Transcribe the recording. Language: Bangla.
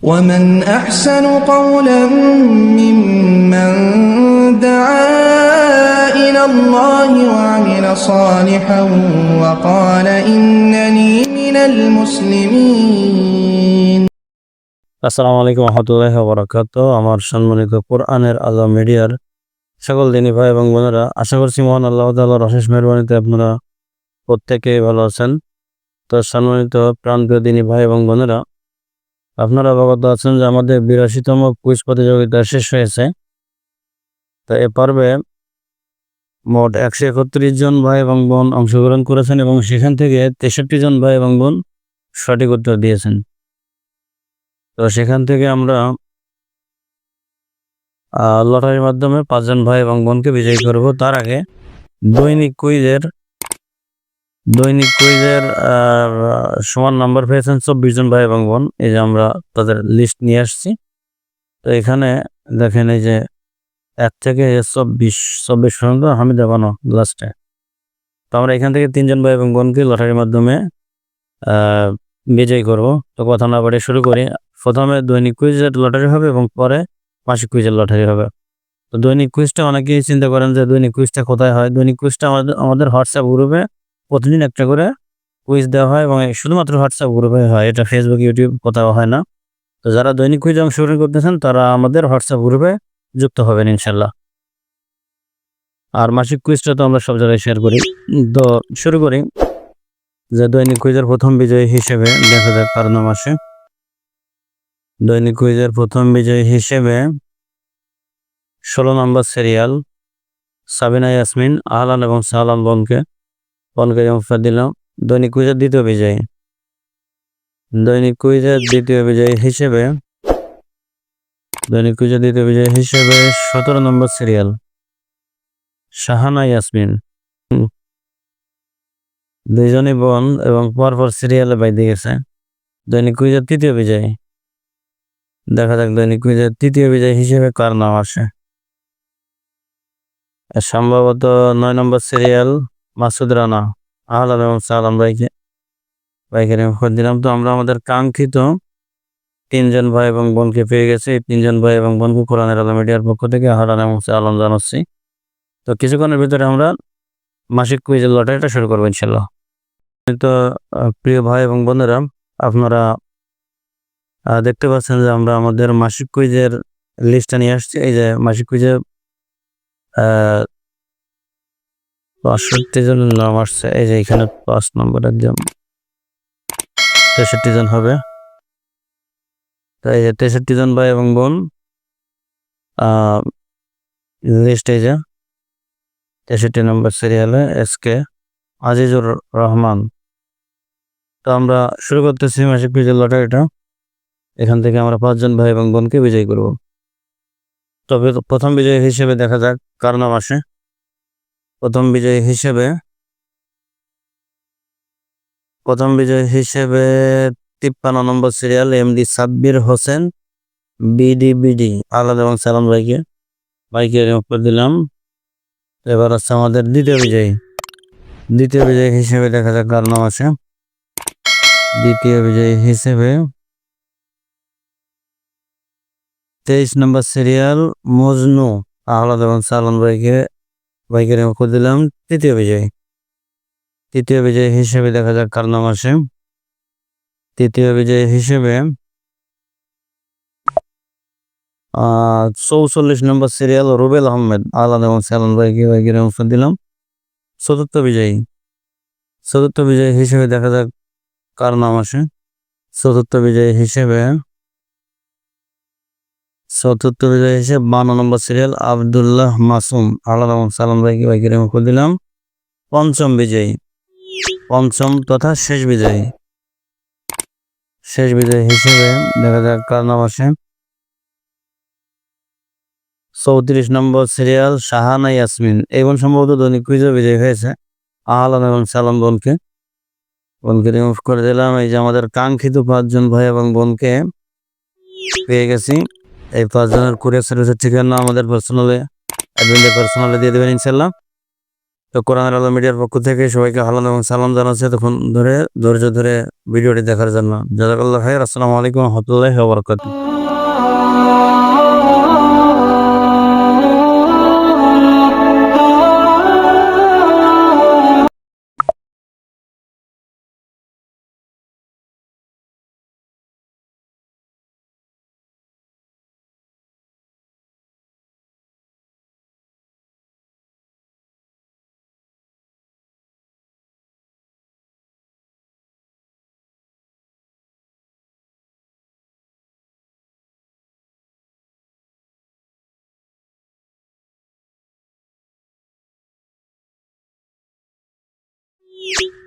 ومن أحسن قولا ممن دعا إلى الله وعمل صالحا وقال إنني من المسلمين আসসালামু আলাইকুম রহমতুল্লাহ বরাকাত আমার সম্মানিত কোরআনের আলো মিডিয়ার সকল দিনী ভাই এবং বোনেরা আশা করছি মহান আল্লাহ তাল্লাহর অশেষ মেহরবানিতে আপনারা প্রত্যেকে ভালো আছেন তো সম্মানিত প্রান্তীয় দিনী ভাই এবং বোনেরা আপনারা অবগত আছেন যে আমাদের বিরাশিতম কুইজ প্রতিযোগিতা শেষ হয়েছে। তো এ পর্বে মোট একশো একত্রিশ জন ভাই এবং বোন অংশগ্রহণ করেছেন এবং সেখান থেকে তেষট্টি জন ভাই এবং বোন সঠিক উত্তর দিয়েছেন। তো সেখান থেকে আমরা লটারির মাধ্যমে পাঁচজন ভাই এবং বোনকে বিজয়ী করব। তার আগে দৈনিক কুইজের দৈনিক কুইজের সমান নাম্বার পেয়েছেন চব্বিশ জন ভাই এবং বোন। এই যে আমরা তাদের লিস্ট নিয়ে আসছি। তো এখানে দেখেন এই যে এক থেকে চব্বিশ চব্বিশ পর্যন্ত হামিদা বানো লাস্টে তো আমরা এখান থেকে তিনজন ভাই এবং বোনকে লটারির মাধ্যমে বিজয়ী করব। তো কথা না বাড়িয়ে শুরু করি। প্রথমে দৈনিক কুইজের লটারি হবে এবং পরে মাসিক কুইজের লটারি হবে। তো দৈনিক কুইজটা অনেকেই চিন্তা করেন যে দৈনিক কুইজটা কোথায় হয়? দৈনিক কুইজটা আমাদের আমাদের হোয়াটসঅ্যাপ গ্রুপে প্রতিদিন একটা করে কুইজ দেওয়া হয় এবং শুধুমাত্র হোয়াটসঅ্যাপ গ্রুপে হয়। এটা ফেসবুক ইউটিউব কোথাও হয় না। তো যারা দৈনিক কুইজে অংশগ্রহণ করতেছেন, তারা আমাদের হোয়াটসঅ্যাপ গ্রুপে যুক্ত হবেন ইনশাল্লাহ আর মাসিক কুইজটা তো আমরা সব জায়গায় শেয়ার করি। তো শুরু করি যে দৈনিক কুইজের প্রথম বিজয়ী হিসেবে দেখা যাক কার নাম আসে। দৈনিক কুইজের প্রথম বিজয়ী হিসেবে ষোলো নম্বর সিরিয়াল সাবিনা ইয়াসমিন, আহলান এবং সাহলান বনকে বনকে অফার দিলাম। দৈনিক কুইজের দ্বিতীয় বিজয়ী। দৈনিক কুইজের দ্বিতীয় বিজয়ী হিসেবে, দৈনিক কুইজের দ্বিতীয় বিজয়ী হিসেবে সতেরো নম্বর সিরিয়াল, শাহানা ইয়াসমিন। দুইজনই বোন এবং পরপর সিরিয়ালে বাইতে গেছে। দৈনিক কুইজের তৃতীয় বিজয়ী। দেখা যাক দৈনিক কুইজের তৃতীয় বিজয় হিসেবে কার নাম আসে। সম্ভবত নয় নম্বর সিরিয়াল মাসুদ রানা আহলান এবং সালাম ভাইকে ভাইকে রেফার দিলাম। তো আমরা আমাদের কাঙ্ক্ষিত তিনজন ভাই এবং বোনকে পেয়ে গেছি। এই তিনজন ভাই এবং বোনকে কোরআনের আলম মিডিয়ার পক্ষ থেকে আহলান এবং সালাম জানাচ্ছি। তো কিছুক্ষণের ভিতরে আমরা মাসিক কুইজের লটারিটা শুরু করব ইনশাল্লাহ তো প্রিয় ভাই এবং বোনেরা, আপনারা দেখতে পাচ্ছেন যে আমরা আমাদের মাসিক কুইজের লিস্টটা নিয়ে আসছি। এই যে মাসিক কুইজে বাষট্টি জনের নাম আসছে। এই যে এখানে পাঁচ নম্বর একদম তেষট্টি জন হবে। তো এই যে তেষট্টি জন ভাই এবং বোন লিস্ট এই যে তেষট্টি নম্বর সিরিয়ালে এস কে আজিজুর রহমান। তো আমরা শুরু করতেছি মাসিক কুইজের লটারিটা। এখান থেকে আমরা পাঁচজন ভাই এবং বোনকে বিজয়ী করব। তবে প্রথম বিজয়ী হিসেবে দেখা যাক কার নাম আসে। প্রথম বিজয়ী হিসেবে, প্রথম বিজয়ী হিসেবে তিপ্পান্ন number serial MD Sabbir Hossain BD BD আলাদা এবং সালাম ভাইকে ভাইকে দিলাম। এবার হচ্ছে আমাদের দ্বিতীয় বিজয়ী। দ্বিতীয় বিজয়ী হিসেবে দেখা যাক কার নাম আছে। দ্বিতীয় বিজয়ী হিসেবে তেইশ নম্বর সিরিয়াল মজনু আহ্লাদ এবং সালন ভাইকে ভাইকে করে দিলাম, তৃতীয় বিজয়ী। তৃতীয় বিজয়ী হিসেবে দেখা যাক কার নাম আসে। তৃতীয় বিজয়ী হিসেবে চৌচল্লিশ নম্বর সিরিয়াল রুবেল আহমেদ আহ্লাদ এবং সালন ভাইকে ভাইকে করে দিলাম। চতুর্থ বিজয়ী। চতুর্থ বিজয়ী হিসেবে দেখা যাক কার নাম আসে। চতুর্থ বিজয়ী হিসেবে চতুর্থ হিসেবে বান্ন নম্বর সিরিয়াল আবদুল্লাহ মাসুম। আল্লাহ সালাম ভাইকে ভাইকে রেমুখ দিলাম। পঞ্চম বিজয়ী। পঞ্চম তথা শেষ বিজয়ী। শেষ বিজয়ী হিসেবে দেখা যাক কার নাম আসে। চৌত্রিশ নম্বর সিরিয়াল শাহানা ইয়াসমিন। এবং সম্ভবত দৈনিক কুইজে বিজয়ী হয়েছে। আহলান এবং সালাম বোনকে। বোনকে রিমুভ করে দিলাম। এই যে আমাদের কাঙ্ক্ষিত পাঁচজন ভাই এবং বোনকে পেয়ে গেছি। এই পাঁচজনের কুরিয়ার সার্ভিসের ঠিকানা আমাদের পার্সোনালে অ্যাডমিনের পার্সোনালে দিয়ে দেবেন ইনশাল্লাহ তো কোরআন আলো মিডিয়ার পক্ষ থেকে সবাইকে হালান এবং সালাম জানাচ্ছে তখন ধরে, ধৈর্য ধরে ভিডিওটি দেখার জন্য। জাজাকাল্লাহ ভাই আসসালামু আলাইকুম রহমতুল্লাহ বরকাতুহ। Beep.